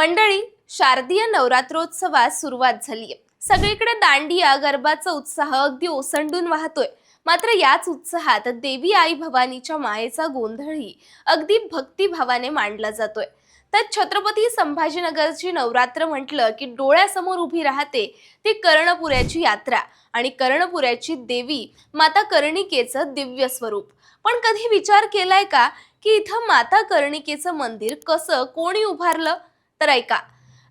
मंडळी शारदीय नवरात्रोत्सवास सुरुवात झालीय. सगळीकडे दांडिया गरबाचा उत्साह अगदी ओसंडून वाहतोय. मात्र याच उत्साहात देवी आई भवानीच्या मायेचा गोंधळही अगदी भक्तिभावाने मांडला जातोय. तर छत्रपती संभाजीनगरची नवरात्र म्हटलं की डोळ्यासमोर उभी राहते ती कर्णपुऱ्याची यात्रा आणि कर्णपुऱ्याची देवी माता कर्णिकेचं दिव्य स्वरूप. पण कधी विचार केलाय का की इथं माता कर्णिकेचं मंदिर कसं कोणी उभारलं? तर ऐका.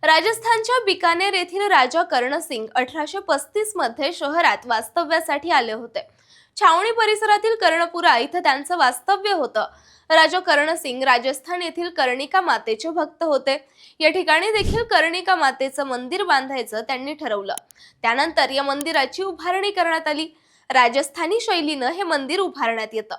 राजस्थानच्या बिकानेर येथील राजा कर्णसिंग अठराशे पस्तीसमध्ये शहरात वास्तव्यासाठी आले होते. छावणी परिसरातील कर्णपुरा इथं त्यांचं वास्तव्य होतं. राजा कर्णसिंग राजस्थान येथील कर्णिका मातेचे भक्त होते. या ठिकाणी देखील कर्णिका मातेचं मंदिर बांधायचं त्यांनी ठरवलं. त्यानंतर या मंदिराची उभारणी करण्यात आली. राजस्थानी शैलीनं हे मंदिर उभारण्यात येतं.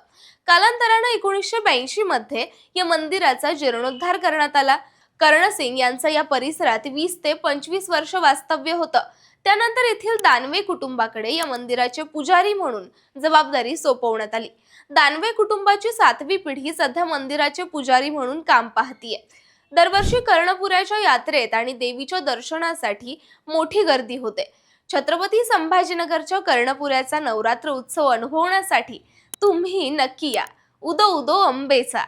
कालांतरानं एकोणीसशे ब्याऐंशी मध्ये या मंदिराचा जीर्णोद्धार करण्यात आला. कर्णसिंग यांचं या परिसरात वीस ते पंचवीस वर्ष वास्तव्य होतं. त्यानंतर येथील दानवे कुटुंबाकडे या मंदिराचे पुजारी म्हणून जबाबदारी सोपवण्यात आली. दानवे कुटुंबाची सातवी पिढी सध्या मंदिराचे पुजारी म्हणून काम पाहतीये. दरवर्षी कर्णपुराच्या यात्रेत आणि देवीच्या दर्शनासाठी मोठी गर्दी होते. छत्रपती संभाजीनगरच्या कर्णपुऱ्याचा नवरात्र उत्सव अनुभवण्यासाठी तुम्ही नक्की या. उदो उदो अंबेचा.